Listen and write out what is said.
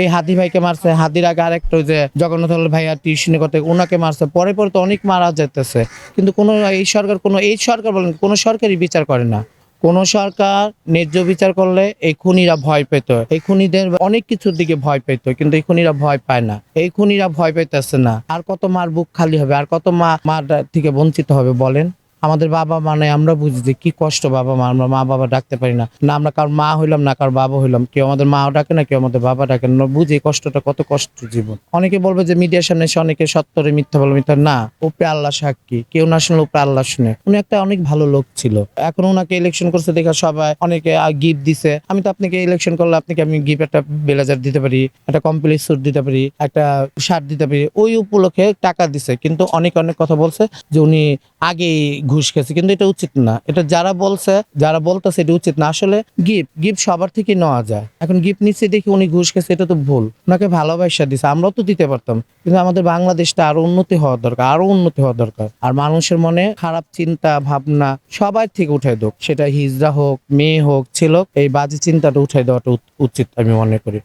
এই হাদি ভাইকে মারছে। হাদির আগে আরেকটা যে জগন্নাথ ভাইয়া টিউশনি করতে ওনাকে মারছে। পরে পরে তো অনেক মারা যেতেছে। কিন্তু কোনো এই সরকার, কোনো এই সরকার বলেন, কোনো সরকারই বিচার করে না। কোন সরকার ন্যায্য বিচার করলে এই খুনিরা ভয় পেত। এই খুনিদের অনেক কিছুর দিকে ভয় পেত, কিন্তু এই খুনিরা ভয় পায় না। এই খুনিরা ভয় পেতেছে না। আর কত মার বুক খালি হবে, আর কত মা, মার থেকে বঞ্চিত হবে বলেন? আমাদের বাবা মানে আমরা বুঝি যে কি কষ্ট বাবা মা, আমরা মা বাবা ডাকতে পারি না। না, আমরা কার মা হইলাম না কার বাবা হইলাম। কেউ আমাদের মাও ডাকে না, কেউ আমাদের বাবা ডাকে না। বুঝি কষ্টটা কত কষ্ট জীবন। অনেকে বলবে যে মিডিয়ার সামনে এসে অনেকে সত্তরে মিথ্যা বলে, মিথ্যা না। উপরে আল্লাহ সাক্ষী। কেউ না শুনলে উপরে আল্লাহ শুনে। উনি একটা অনেক ভালো লোক ছিল। এখন ওনাকে ইলেকশন করছে দেখা সবাই অনেকে গিফট দিছে। আমি তো আপনাকে ইলেকশন করলে আপনাকে আমি গিফট একটা বেলাজার দিতে পারি, একটা কমপ্লিট স্যুট দিতে পারি, একটা শার্ট দিতে পারি। ওই উপলক্ষে টাকা দিছে। কিন্তু অনেক অনেক কথা বলছে যে উনি আগেই ঘুষ খেয়েছে, কিন্তু এটা উচিত না। এটা যারা বলছে, যারা বলতেছে এটা উচিত না। আসলে গিফট গিফট সবার থেকে নেওয়া যায়। এখন গিফট নিচ্ছে দেখি উনি ঘুষ খেয়েছে, এটা তো ভুল। ওনাকে ভালোবাসা দিছে, আমরাও তো দিতে পারতাম। কিন্তু আমাদের বাংলাদেশটা আরও উন্নতি হওয়া দরকার, আরও উন্নতি হওয়া দরকার। আর মানুষের মনে খারাপ চিন্তা, ভাবনা সবার থেকে উঠাই দোক। সেটা হিজড়া হোক, মেয়ে হোক, ছিল এই বাজে চিন্তাটা উঠাই দেওয়াটা উচিত, আমি মনে করি।